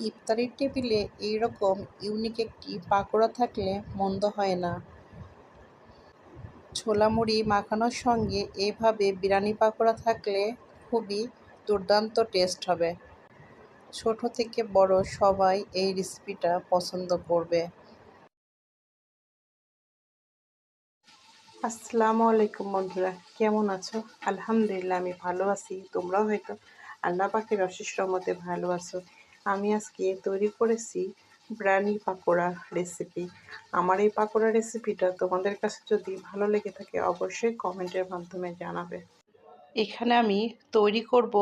ইফতারির টেবিলে এইরকম ইউনিক একটি পাকোড়া থাকলে মন্দ হয় না। ছোলা মুড়ি মাখানোর সঙ্গে এভাবে বিরিয়ানি পাকোড়া থাকলে খুবই দুর্দান্ত টেস্ট হবে। ছোট থেকে বড় সবাই এই রেসিপিটা পছন্দ করবে। আসসালামু আলাইকুম বন্ধুরা, কেমন আছো? আলহামদুলিল্লাহ, আমি ভালো আছি। তোমরাও হয়তো আল্লাহ পাখির অশেষ রহমতে ভালো আছো। আমি আজকে তৈরি করেছি ব্রানি পাকোড়া রেসিপি আমার এই পাকোড়া রেসিপিটা তোমাদের কাছে যদি ভালো লেগে থাকে, অবশ্যই কমেন্টের মাধ্যমে জানাবে। এখানে আমি তৈরি করব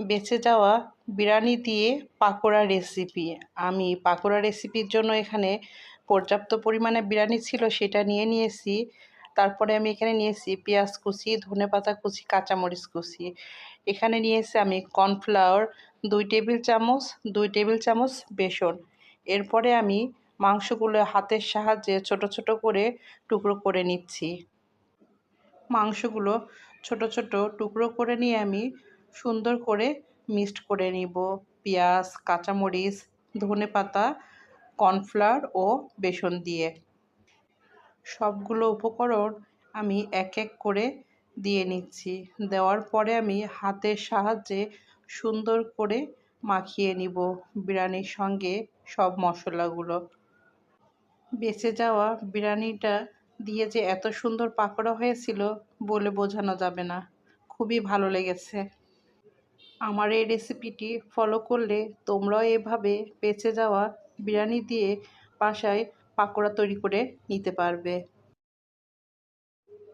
বেঁচে যাওয়া বিরিয়ানি দিয়ে পাকোড়া রেসিপি আমি পাকোড়া রেসিপির জন্য এখানে পর্যাপ্ত পরিমাণে বিরিয়ানি ছিল সেটা নিয়ে নিয়েছি। তারপরে আমি এখানে নিয়েছি পেঁয়াজ কুচি ধনে পাতা কুচি, কাঁচামরিচ কুচি। এখানে নিয়েছি আমি কর্নফ্লাওয়ার দুই টেবিল চামচ, দুই টেবিল চামচ বেসন। এরপরে আমি মাংসগুলো হাতের সাহায্যে ছোট ছোট করে টুকরো করে নিচ্ছি। মাংসগুলো ছোট ছোট টুকরো করে নিয়ে আমি সুন্দর করে মিক্সড করে নিব। পেঁয়াজ, কাঁচামরিচ, ধনে পাতা, কর্নফ্লাওয়ার ও বেসন দিয়ে। সবগুলো উপকরণ আমি এক এক করে দিয়ে নিচ্ছি। দেওয়ার পরে আমি হাতের সাহায্যে সুন্দর করে মাখিয়ে নিব বিরিয়ানির সঙ্গে সব মশলাগুলো। বেঁচে যাওয়া বিরিয়ানিটা দিয়ে যে এত সুন্দর পাকোড়া হয়েছিল বলে বোঝানো যাবে না। খুবই ভালো লেগেছে। আমার এই রেসিপিটি ফলো করলে তোমরাও এভাবে বেঁচে যাওয়া বিরিয়ানি দিয়ে বাসায় পাকোড়া তৈরি করে নিতে পারবে।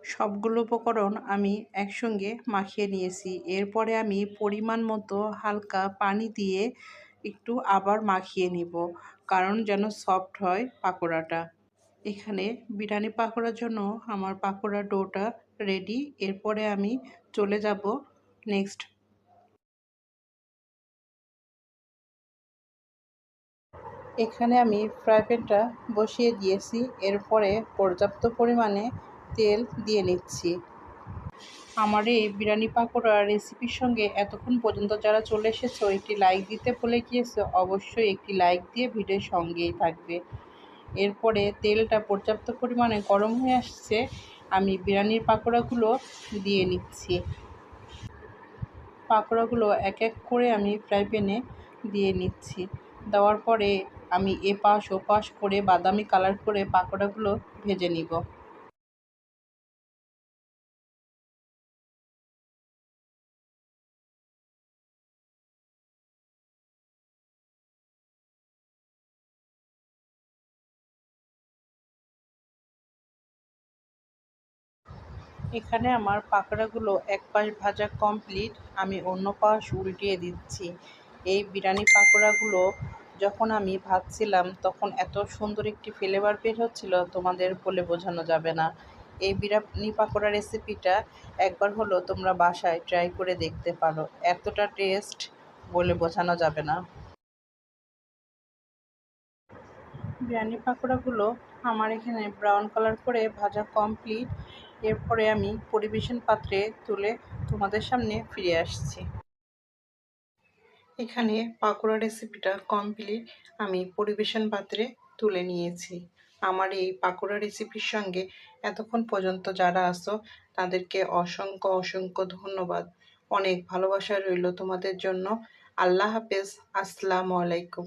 সবগুলো উপকরণ আমি একসঙ্গে মাখিয়ে নিয়েছি। এরপরে আমি পরিমাণ মতো হালকা পানি দিয়ে একটু আবার মাখিয়ে নিব, কারণ যেন সফট হয় পাকোড়াটা। এখানে বিরিয়ানি পাকোড়ার জন্য আমার পাকোড়া ডোটা রেডি। এরপরে আমি চলে যাব নেক্সট। এখানে আমি ফ্রাই প্যানটা বসিয়ে দিয়েছি। এরপরে পর্যাপ্ত পরিমাণে তেল দিয়ে নিচ্ছি। আমার এই বিরিয়ানি পাকোড়া রেসিপির সঙ্গে এতক্ষণ পর্যন্ত যারা চলে এসেছ, একটি লাইক দিতে ভুলে গিয়েছো, অবশ্যই একটি লাইক দিয়ে ভিডিওর সঙ্গেই থাকবে। এরপরে তেলটা পর্যাপ্ত পরিমাণে গরম হয়ে আসছে, আমি বিরিয়ানির পাকোড়াগুলো দিয়ে নিচ্ছি। পাকোড়াগুলো এক এক করে আমি ফ্রাই প্যানে দিয়ে নিচ্ছি। দেওয়ার পরে আমি এপাশ ওপাশ করে বাদামি কালার করে পাকোড়াগুলো ভেজে নিব। এখানে আমার পাকোড়াগুলো এক পাশ ভাজা কমপ্লিট আমি অন্য পাশ উল্টিয়ে দিচ্ছি। এই বিরিয়ানি পাকোড়াগুলো যখন আমি ভাজছিলাম, তখন এত সুন্দর একটি ফ্লেভার বের হচ্ছিল, তোমাদের বলে বোঝানো যাবে না। এই বিরিয়ানি পাকোড়া রেসিপিটা একবার হলো তোমরা বাসায় ট্রাই করে দেখতে পারো। এতটা টেস্ট বলে বোঝানো যাবে না। বিরিয়ানি পাকোড়াগুলো আমার এখানে ব্রাউন কালার করে ভাজা কমপ্লিট এরপরে আমি পরিবেশন পাত্রে তুলে তোমাদের সামনে ফিরে আসছি। এখানে পাকোড়া রেসিপিটা কমপ্লিট আমি পরিবেশন পাত্রে তুলে নিয়েছি। আমার এই পাকোড়া রেসিপির সঙ্গে এতক্ষণ পর্যন্ত যারা আসো তাদেরকে অসংখ্য অসংখ্য ধন্যবাদ। অনেক ভালোবাসা রইল তোমাদের জন্য। আল্লাহ হাফেজ। আসসালামু আলাইকুম।